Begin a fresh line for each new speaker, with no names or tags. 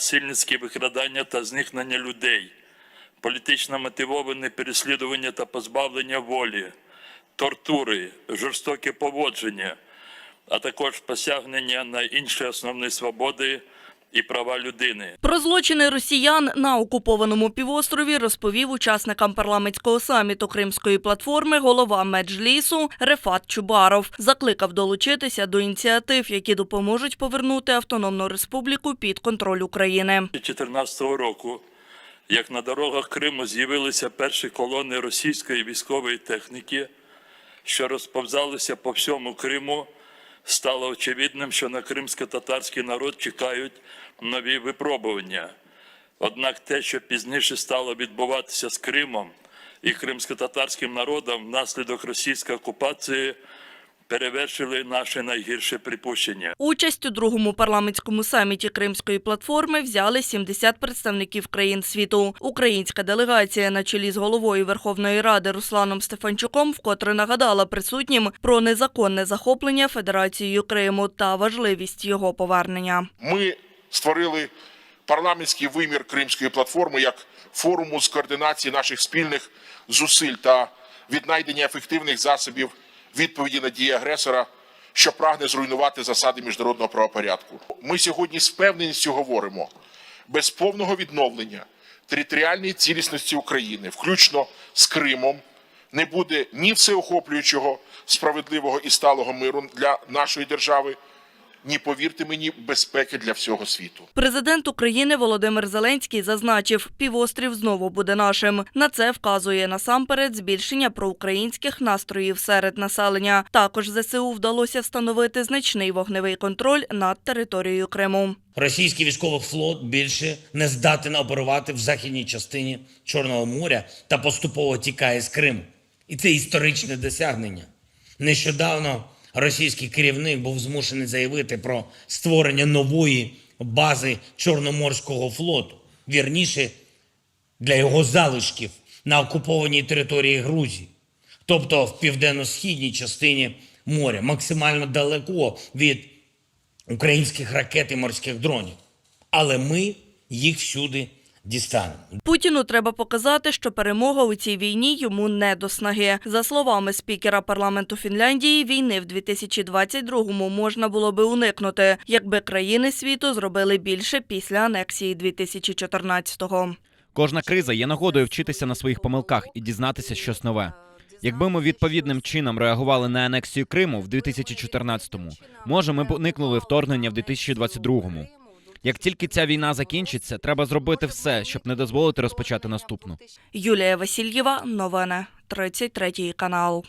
насильницькі викрадання та зникнення людей, політично мотивоване переслідування та позбавлення волі, тортури, жорстоке поводження, а також посягнення на інші основні свободи і права людини.
Про злочини росіян на окупованому півострові розповів учасникам парламентського саміту Кримської платформи голова Меджлісу Рефат Чубаров. Закликав долучитися до ініціатив, які допоможуть повернути автономну республіку під контроль України.
2014 року, як на дорогах Криму з'явилися перші колони російської військової техніки, що розповзалися по всьому Криму, стало очевидним, що на кримсько-татарський народ чекають нові випробування. Однак те, що пізніше стало відбуватися з Кримом і кримсько-татарським народом внаслідок російської окупації, перевершили наші найгірші припущення.
Участь у другому парламентському саміті Кримської платформи взяли 70 представників країн світу. Українська делегація на чолі з головою Верховної Ради Русланом Стефанчуком вкотре нагадала присутнім про незаконне захоплення Федерацією Криму та важливість його повернення.
Ми створили парламентський вимір Кримської платформи як форуму з координації наших спільних зусиль та віднайдення ефективних засобів відповіді на дії агресора, що прагне зруйнувати засади міжнародного правопорядку. Ми сьогодні з впевненістю говоримо без повного відновлення територіальної цілісності України, включно з Кримом, не буде ні всеохоплюючого справедливого і сталого миру для нашої держави, ні, повірте мені, безпеки для всього світу.
Президент України Володимир Зеленський зазначив, півострів знову буде нашим. На це вказує насамперед збільшення проукраїнських настроїв серед населення. Також ЗСУ вдалося встановити значний вогневий контроль над територією Криму.
Російський військовий флот більше не здатен оперувати в західній частині Чорного моря та поступово тікає з Криму. І це історичне досягнення. Нещодавно російський керівник був змушений заявити про створення нової бази Чорноморського флоту, вірніше для його залишків на окупованій території Грузії, тобто в південно-східній частині моря, максимально далеко від українських ракет і морських дронів. Але ми їх всюди дістанемо.
Путіну треба показати, що перемога у цій війні йому не до снаги. За словами спікера парламенту Фінляндії, війни в 2022-му можна було би уникнути, якби країни світу зробили більше після анексії 2014-го.
Кожна криза є нагодою вчитися на своїх помилках і дізнатися щось нове. Якби ми відповідним чином реагували на анексію Криму в 2014-му, може, ми б уникнули вторгнення в 2022-му. Як тільки ця війна закінчиться, треба зробити все, щоб не дозволити розпочати наступну.
Юлія Васильєва, новини, 33 канал.